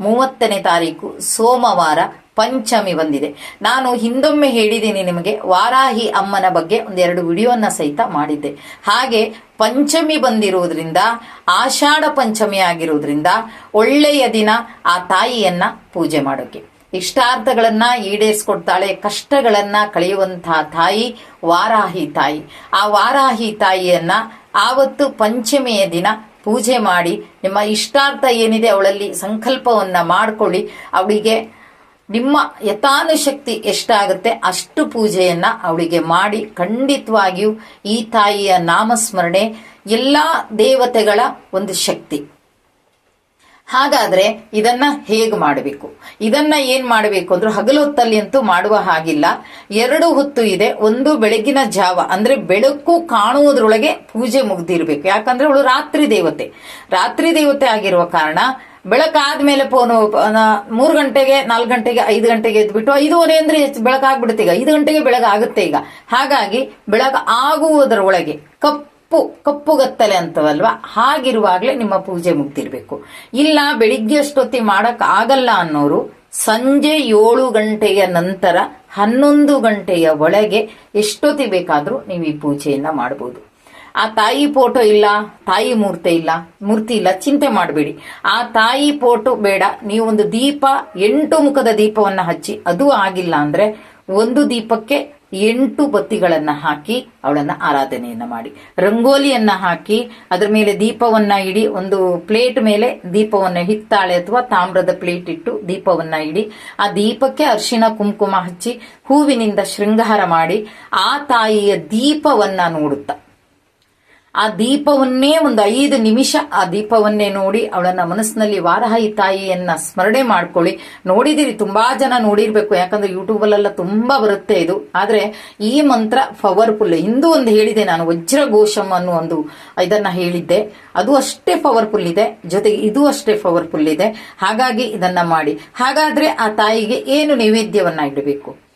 ಮೂವತ್ತನೇ ತಾರೀಕು ಸೋಮವಾರ ಪಂಚಮಿ ಬಂದಿದೆ. ನಾನು ಹಿಂದೊಮ್ಮೆ ಹೇಳಿದ್ದೀನಿ ನಿಮಗೆ, ವಾರಾಹಿ ಅಮ್ಮನ ಬಗ್ಗೆ ಒಂದೆರಡು ವಿಡಿಯೋನ ಸಹಿತ ಮಾಡಿದ್ದೆ. ಹಾಗೆ ಪಂಚಮಿ ಬಂದಿರುವುದರಿಂದ ಆಷಾಢ ಪಂಚಮಿ ಆಗಿರುವುದರಿಂದ ಒಳ್ಳೆಯ ದಿನ ಆ ತಾಯಿಯನ್ನ ಪೂಜೆ ಮಾಡೋಕೆ. ಇಷ್ಟಾರ್ಥಗಳನ್ನ ಈಡೇರಿಸ್ಕೊಡ್ತಾಳೆ, ಕಷ್ಟಗಳನ್ನ ಕಳೆಯುವಂತಹ ತಾಯಿ ವಾರಾಹಿ ತಾಯಿ. ಆ ವಾರಾಹಿ ತಾಯಿಯನ್ನ ಆವತ್ತು ಪಂಚಮಿಯ ದಿನ ಪೂಜೆ ಮಾಡಿ, ನಿಮ್ಮ ಇಷ್ಟಾರ್ಥ ಏನಿದೆ ಅವಳಲ್ಲಿ ಸಂಕಲ್ಪವನ್ನ ಮಾಡ್ಕೊಳ್ಳಿ. ಅವಳಿಗೆ ನಿಮ್ಮ ಯಥಾನುಶಕ್ತಿ ಎಷ್ಟಾಗುತ್ತೆ ಅಷ್ಟು ಪೂಜೆಯನ್ನ ಅವಳಿಗೆ ಮಾಡಿ. ಖಂಡಿತವಾಗಿಯೂ ಈ ತಾಯಿಯ ನಾಮಸ್ಮರಣೆ ಎಲ್ಲಾ ದೇವತೆಗಳ ಒಂದು ಶಕ್ತಿ. ಹಾಗಾದ್ರೆ ಇದನ್ನ ಹೇಗೆ ಮಾಡಬೇಕು? ಇದನ್ನ ಏನ್ ಮಾಡಬೇಕು ಅಂದ್ರೆ ಹಗಲು ಹೊತ್ತಲ್ಲಿ ಅಂತೂ ಮಾಡುವ ಹಾಗಿಲ್ಲ. ಎರಡು ಹೊತ್ತು ಇದೆ, ಒಂದು ಬೆಳಗಿನ ಜಾವ, ಅಂದ್ರೆ ಬೆಳಕು ಕಾಣುವುದರೊಳಗೆ ಪೂಜೆ ಮುಗ್ದಿರ್ಬೇಕು. ಯಾಕಂದ್ರೆ ಅವಳು ರಾತ್ರಿ ದೇವತೆ. ರಾತ್ರಿ ದೇವತೆ ಆಗಿರುವ ಕಾರಣ ಬೆಳಕಾದ್ಮೇಲೆ ಫೋನು ಮೂರು ಗಂಟೆಗೆ, ನಾಲ್ಕು ಗಂಟೆಗೆ, ಐದು ಗಂಟೆಗೆ ಎದ್ಬಿಟ್ಟು ಐದೂವರೆ ಅಂದ್ರೆ ಬೆಳಕಾಗ್ಬಿಡುತ್ತೆ ಈಗ. ಐದು ಗಂಟೆಗೆ ಬೆಳಗಾಗುತ್ತೆ ಈಗ. ಹಾಗಾಗಿ ಬೆಳಕು ಆಗುವುದರ ಒಳಗೆ ಕಪ್ಪು ಕಪ್ಪುಗತ್ತಲೆ ಅಂತವಲ್ವಾ ಹಾಗಿರುವಾಗಲೇ ನಿಮ್ಮ ಪೂಜೆ ಮುಗ್ದಿರ್ಬೇಕು. ಇಲ್ಲ, ಬೆಳಿಗ್ಗೆ ಅಷ್ಟೊತ್ತಿ ಮಾಡಕ್ ಆಗಲ್ಲ ಅನ್ನೋರು ಸಂಜೆ ಏಳು ಗಂಟೆಯ ನಂತರ ಹನ್ನೊಂದು ಗಂಟೆಯ ಒಳಗೆ ಎಷ್ಟೊತ್ತಿ ಬೇಕಾದ್ರೂ ನೀವು ಈ ಪೂಜೆಯನ್ನ ಮಾಡಬಹುದು ಆ ತಾಯಿ ಫೋಟೋ ಇಲ್ಲ, ತಾಯಿ ಮೂರ್ತಿ ಇಲ್ಲ ಮೂರ್ತಿ ಇಲ್ಲ, ಚಿಂತೆ ಮಾಡಬೇಡಿ. ಆ ತಾಯಿ ಫೋಟೋ ಬೇಡ, ನೀವು ಒಂದು ದೀಪ, ಎಂಟು ಮುಖದ ದೀಪವನ್ನ ಹಚ್ಚಿ, ಅದು ಆಗಿಲ್ಲ ಅಂದ್ರೆ ಒಂದು ದೀಪಕ್ಕೆ ಎಂಟು ಬತ್ತಿಗಳನ್ನ ಹಾಕಿ ಅವಳನ್ನ ಆರಾಧನೆಯನ್ನ ಮಾಡಿ. ರಂಗೋಲಿಯನ್ನ ಹಾಕಿ ಅದರ ಮೇಲೆ ದೀಪವನ್ನ ಇಡಿ, ಒಂದು ಪ್ಲೇಟ್ ಮೇಲೆ ದೀಪವನ್ನ ಹಿತ್ತಾಳೆ ಅಥವಾ ತಾಮ್ರದ ಪ್ಲೇಟ್ ಇಟ್ಟು ದೀಪವನ್ನ ಇಡಿ. ಆ ದೀಪಕ್ಕೆ ಅರಿಶಿಣ, ಕುಂಕುಮ ಹಚ್ಚಿ ಹೂವಿನಿಂದ ಶೃಂಗಾರ ಮಾಡಿ ಆ ತಾಯಿಯ ದೀಪವನ್ನ ನೋಡುತ್ತಾ. ಆ ದೀಪವನ್ನೇ ಒಂದು ಐದು ನಿಮಿಷ ಆ ದೀಪವನ್ನೇ ನೋಡಿ ಅವಳನ್ನ ಮನಸ್ಸಿನಲ್ಲಿ ವಾರಹಾಯಿ ತಾಯಿಯನ್ನ ಸ್ಮರಣೆ ಮಾಡ್ಕೊಳ್ಳಿ. ನೋಡಿದಿರಿ, ತುಂಬಾ ಜನ ನೋಡಿರ್ಬೇಕು. ಯಾಕಂದ್ರೆ ಯೂಟ್ಯೂಬ್ ಅಲ್ಲೆಲ್ಲ ತುಂಬಾ ಬರುತ್ತೆ ಇದು. ಆದ್ರೆ ಈ ಮಂತ್ರ ಪವರ್ಫುಲ್ ಇಂದು ಒಂದು ಹೇಳಿದೆ, ನಾನು ವಜ್ರಘೋಷಂ ಅನ್ನೋ ಒಂದು ಇದನ್ನ ಹೇಳಿದ್ದೆ. ಅದು ಅಷ್ಟೇ ಪವರ್ಫುಲ್ ಇದೆ. ಜೊತೆಗೆ ಇದು ಅಷ್ಟೇ ಪವರ್ಫುಲ್ ಇದೆ. ಹಾಗಾಗಿ ಇದನ್ನ ಮಾಡಿ. ಹಾಗಾದ್ರೆ ಆ ತಾಯಿಗೆ ಏನು ನೈವೇದ್ಯವನ್ನ ಇಡಬೇಕು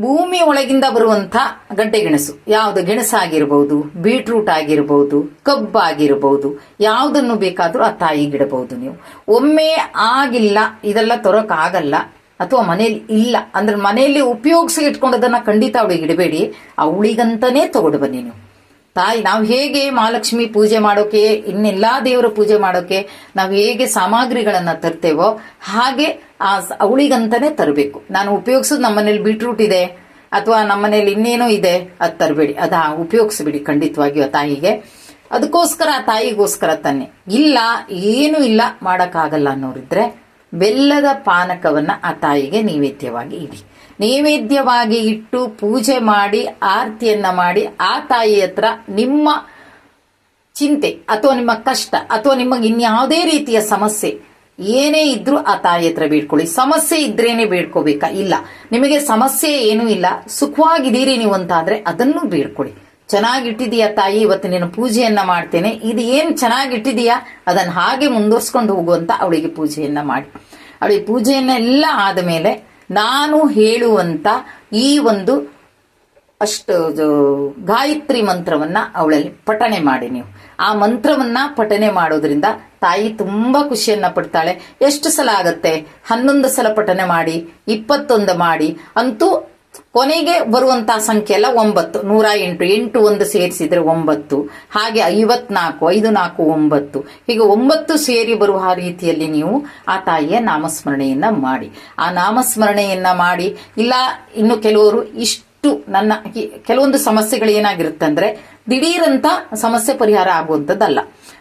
ಭೂಮಿ ಒಳಗಿಂದ ಬರುವಂತ ಗಡ್ಡೆ ಗೆಣಸು. ಯಾವುದು ಗೆಣಸಾಗಿರಬಹುದು ಬೀಟ್ರೂಟ್ ಆಗಿರಬಹುದು ಕಬ್ಬಾಗಿರಬಹುದು ಯಾವುದನ್ನು ಬೇಕಾದರೂ ಆ ತಾಯಿ ಗಿಡಬಹುದು ನೀವು. ಒಮ್ಮೆ ಆಗಿಲ್ಲ, ಇದೆಲ್ಲ ತೊರೋಕ್ಕಾಗಲ್ಲ ಅಥವಾ ಮನೇಲಿ ಇಲ್ಲ, ಅಂದ್ರೆ ಮನೆಯಲ್ಲಿ ಉಪಯೋಗಿಸಿ ಇಟ್ಕೊಂಡದನ್ನ ಖಂಡಿತ ಅವಳಿಗೆ ಇಡಬೇಡಿ. ಅವಳಿಗಂತನೇ ತಗೊಂಡು ಬನ್ನಿ ನೀವು. ತಾಯಿ, ನಾವು ಹೇಗೆ ಮಹಾಲಕ್ಷ್ಮಿ ಪೂಜೆ ಮಾಡೋಕೆ, ಇನ್ನೆಲ್ಲಾ ದೇವರ ಪೂಜೆ ಮಾಡೋಕೆ, ನಾವು ಹೇಗೆ ಸಾಮಗ್ರಿಗಳನ್ನ ತರ್ತೇವೋ, ಹಾಗೆ ಆ ಅವಳಿಗಂತಾನೆ ತರಬೇಕು. ನಾನು ಉಪಯೋಗಿಸೋದು ನಮ್ಮನೇಲಿ ಬೀಟ್ರೂಟ್ ಇದೆ, ಅಥವಾ ನಮ್ಮನೇಲಿ ಇನ್ನೇನೋ ಇದೆ, ಅದು ತರಬೇಡಿ. ಅದ ಉಪಯೋಗಿಸ್ಬಿಡಿ ಆ ತಾಯಿಗೆ. ಅದಕ್ಕೋಸ್ಕರ ಆ ತಾಯಿಗೋಸ್ಕರ ತನ್ನೆ ಇಲ್ಲ, ಏನು ಇಲ್ಲ, ಮಾಡಕ್ಕಾಗಲ್ಲ ಅನ್ನೋರಿದ್ರೆ ಬೆಲ್ಲದ ಪಾನಕವನ್ನ ಆ ತಾಯಿಗೆ ನೈವೇದ್ಯವಾಗಿ ಇಡಿ. ನೈವೇದ್ಯವಾಗಿ ಇಟ್ಟು ಪೂಜೆ ಮಾಡಿ, ಆರತಿಯನ್ನ ಮಾಡಿ, ಆ ತಾಯಿ ಹತ್ರ ನಿಮ್ಮ ಚಿಂತೆ ಅಥವಾ ನಿಮ್ಮ ಕಷ್ಟ ಅಥವಾ ನಿಮಗೆ ಇನ್ಯಾವುದೇ ರೀತಿಯ ಸಮಸ್ಯೆ ಏನೇ ಇದ್ರೂ ಆ ತಾಯಿ ಹತ್ರ ಬೇಡ್ಕೊಳ್ಳಿ ಸಮಸ್ಯೆ ಇದ್ರೇನೆ ಬೇಡ್ಕೋಬೇಕಾ ಇಲ್ಲ. ನಿಮಗೆ ಸಮಸ್ಯೆ ಏನೂ ಇಲ್ಲ. ಸುಖವಾಗಿದ್ದೀರಿ ನೀವು ಅಂತ ಆದ್ರೆ ಅದನ್ನು ಬೇಡ್ಕೊಳ್ಳಿ ಚೆನ್ನಾಗಿಟ್ಟಿದೀಯಾ ತಾಯಿ? ಇವತ್ತು ನೀನು ಪೂಜೆಯನ್ನ ಮಾಡ್ತೇನೆ. ಇದು ಏನ್ ಚೆನ್ನಾಗಿಟ್ಟಿದೀಯಾ ಅದನ್ನ ಹಾಗೆ ಮುಂದುವರ್ಸ್ಕೊಂಡು ಹೋಗುವಂತ ಅವಳಿಗೆ ಪೂಜೆಯನ್ನ ಮಾಡಿ. ಅವಳಿಗೆ ಪೂಜೆಯನ್ನೆಲ್ಲ ಆದ ಮೇಲೆ ನಾನು ಹೇಳುವಂತ ಈ ಒಂದು ಅಷ್ಟು ಗಾಯತ್ರಿ ಮಂತ್ರವನ್ನ ಅವಳಲ್ಲಿ ಪಠನೆ ಮಾಡಿ ನೀವು. ಆ ಮಂತ್ರವನ್ನ ಪಠನೆ ಮಾಡೋದ್ರಿಂದ ತಾಯಿ ತುಂಬಾ ಖುಷಿಯನ್ನ ಪಡ್ತಾಳೆ. ಎಷ್ಟು ಸಲ ಆಗತ್ತೆ? ಹನ್ನೊಂದು ಸಲ ಪಠನೆ ಮಾಡಿ, ಇಪ್ಪತ್ತೊಂದು ಮಾಡಿ, ಅಂತೂ ಕೊನೆಗೆ ಬರುವಂತಹ ಸಂಖ್ಯೆ ಎಲ್ಲ ಒಂಬತ್ತು. ನೂರ ಎಂಟು ಎಂಟು ಒಂದು ಸೇರಿಸಿದ್ರೆ ಒಂಬತ್ತು. ಹಾಗೆ ಐವತ್ನಾಲ್ಕು ಐದು ನಾಲ್ಕು ಒಂಬತ್ತು. ಹೀಗೆ ಒಂಬತ್ತು ಸೇರಿ ಬರುವ ರೀತಿಯಲ್ಲಿ ನೀವು ಆ ತಾಯಿಯ ನಾಮಸ್ಮರಣೆಯನ್ನ ಮಾಡಿ. ಆ ನಾಮಸ್ಮರಣೆಯನ್ನ ಮಾಡಿ, ಇಲ್ಲ ಇನ್ನು ಕೆಲವರು ಇಷ್ಟು ನನ್ನ ಕೆಲವೊಂದು ಸಮಸ್ಯೆಗಳು ಏನಾಗಿರುತ್ತಂದ್ರೆ ದಿಢೀರಂತ ಸಮಸ್ಯೆ ಪರಿಹಾರ ಆಗುವಂಥದ್ದಲ್ಲ.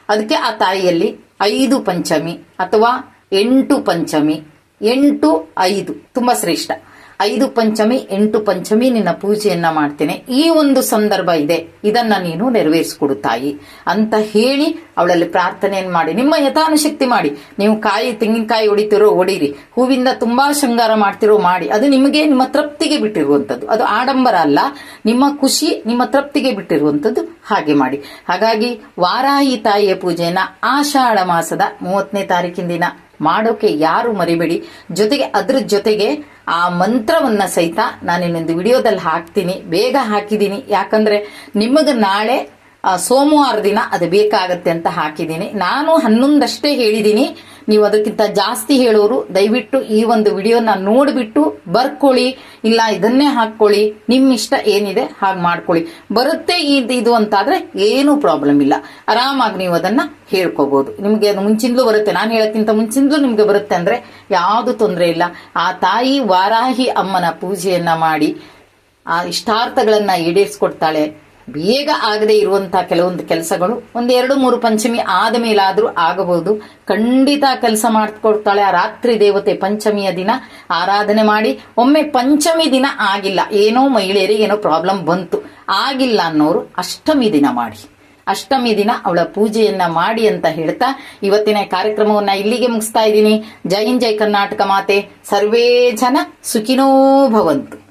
ಅದಕ್ಕೆ ಆ ತಾಯಿಯಲ್ಲಿ ಐದು ಪಂಚಮಿ ಅಥವಾ ಎಂಟು ಪಂಚಮಿ, ಎಂಟು, ಐದು. ತುಂಬಾ ಶ್ರೇಷ್ಠ. ಐದು ಪಂಚಮಿ, ಎಂಟು ಪಂಚಮಿ ನಿನ್ನ ಪೂಜೆಯನ್ನ ಮಾಡ್ತೇನೆ. ಈ ಒಂದು ಸಂದರ್ಭ ಇದೆ. ಇದನ್ನ ನೀನು ನೆರವೇರಿಸಿಕೊಡು ತಾಯಿ. ಅಂತ ಹೇಳಿ ಅವಳಲ್ಲಿ ಪ್ರಾರ್ಥನೆಯನ್ನು ಮಾಡಿ. ನಿಮ್ಮ ಯಥಾನುಶಕ್ತಿ ಮಾಡಿ. ನೀವು ಕಾಯಿ, ತೆಂಗಿನಕಾಯಿ ಹೊಡಿತಿರೋ, ಹೊಡೀರಿ. ಹೂವಿಂದ ತುಂಬಾ ಶೃಂಗಾರ ಮಾಡ್ತಿರೋ, ಮಾಡಿ. ಅದು ನಿಮಗೆ ನಿಮ್ಮ ತೃಪ್ತಿಗೆ ಬಿಟ್ಟಿರುವಂತದ್ದು ಅದು ಆಡಂಬರ ಅಲ್ಲ. ನಿಮ್ಮ ಖುಷಿ ನಿಮ್ಮ ತೃಪ್ತಿಗೆ ಬಿಟ್ಟಿರುವಂತದ್ದು ಹಾಗೆ ಮಾಡಿ. ಹಾಗಾಗಿ ವಾರಾಹಿ ತಾಯಿಯ ಪೂಜೆಯನ್ನ ಆಷಾಢ ಮಾಸದ ಮೂವತ್ತನೇ ತಾರೀಕಿನ ದಿನ ಮಾಡೋಕೆ ಯಾರು ಮರಿಬೇಡಿ. ಜೊತೆಗೆ ಅದ್ರ ಜೊತೆಗೆ ಆ ಮಂತ್ರವನ್ನ ಸಹಿತ ನಾನು ಇನ್ನೊಂದು ವಿಡಿಯೋದಲ್ಲಿ ಹಾಕ್ತೀನಿ. ಬೇಗ ಹಾಕಿದ್ದೀನಿ. ಯಾಕಂದ್ರೆ ನಿಮಗೆ ನಾಳೆ ಸೋಮವಾರ ದಿನ ಅದು ಬೇಕಾಗತ್ತೆ ಅಂತ ಹಾಕಿದ್ದೀನಿ. ನಾನು ಹನ್ನೊಂದಷ್ಟೇ ಹೇಳಿದ್ದೀನಿ. ನೀವು ಅದಕ್ಕಿಂತ ಜಾಸ್ತಿ ಹೇಳೋರು, ದಯವಿಟ್ಟು ಈ ಒಂದು ವಿಡಿಯೋನ ನೋಡಿಬಿಟ್ಟು ಬರ್ಕೊಳ್ಳಿ. ಇಲ್ಲ, ಇದನ್ನೇ ಹಾಕೊಳ್ಳಿ ನಿಮ್ಮ ಇಷ್ಟ ಏನಿದೆ ಹಾಗೆ ಮಾಡ್ಕೊಳ್ಳಿ. ಬರುತ್ತೆ ಇದು ಇದು ಅಂತಾದ್ರೆ ಏನೂ ಪ್ರಾಬ್ಲಮ್ ಇಲ್ಲ. ಆರಾಮಾಗಿ ನೀವು ಅದನ್ನ ಹೇಳ್ಕೋಬಹುದು ನಿಮ್ಗೆ ಅದು ಮುಂಚಿಂದಲೂ ಬರುತ್ತೆ. ನಾನು ಹೇಳಕ್ಕಿಂತ ಮುಂಚಿಂದಲೂ ನಿಮಗೆ ಬರುತ್ತೆ ಅಂದ್ರೆ ಯಾವುದು ತೊಂದರೆ ಇಲ್ಲ. ಆ ತಾಯಿ ವಾರಾಹಿ ಅಮ್ಮನ ಪೂಜೆಯನ್ನ ಮಾಡಿ, ಆ ಇಷ್ಟಾರ್ಥಗಳನ್ನ ಈಡೇರಿಸ್ಕೊಡ್ತಾಳೆ. ಬೇಗ ಆಗದೆ ಇರುವಂತಹ ಕೆಲವೊಂದು ಕೆಲಸಗಳು ಒಂದೆರಡು ಮೂರು ಪಂಚಮಿ ಆದ ಮೇಲಾದ್ರೂ ಆಗಬಹುದು. ಖಂಡಿತ ಕೆಲಸ ಮಾಡ್ಕೊಡ್ತಾಳೆ ಆ ರಾತ್ರಿ ದೇವತೆ ಪಂಚಮಿಯ ದಿನ. ಆರಾಧನೆ ಮಾಡಿ, ಒಮ್ಮೆ ಪಂಚಮಿ ದಿನ ಆಗಿಲ್ಲ. ಏನೋ ಮಹಿಳೆಯರಿಗೆ ಏನೋ ಪ್ರಾಬ್ಲಮ್ ಬಂತು. ಆಗಿಲ್ಲ ಅನ್ನೋರು ಅಷ್ಟಮಿ ದಿನ ಮಾಡಿ. ಅಷ್ಟಮಿ ದಿನ ಅವಳ ಪೂಜೆಯನ್ನ ಮಾಡಿ ಅಂತ ಹೇಳ್ತಾ ಇವತ್ತಿನ ಕಾರ್ಯಕ್ರಮವನ್ನ ಇಲ್ಲಿಗೆ ಮುಗಿಸ್ತಾ ಇದ್ದೀನಿ. ಜೈ ಹಿಂದ್, ಜೈ ಕರ್ನಾಟಕ ಮಾತೆ. ಸರ್ವೇ ಜನ ಸುಖಿನೋ ಭವಂತು.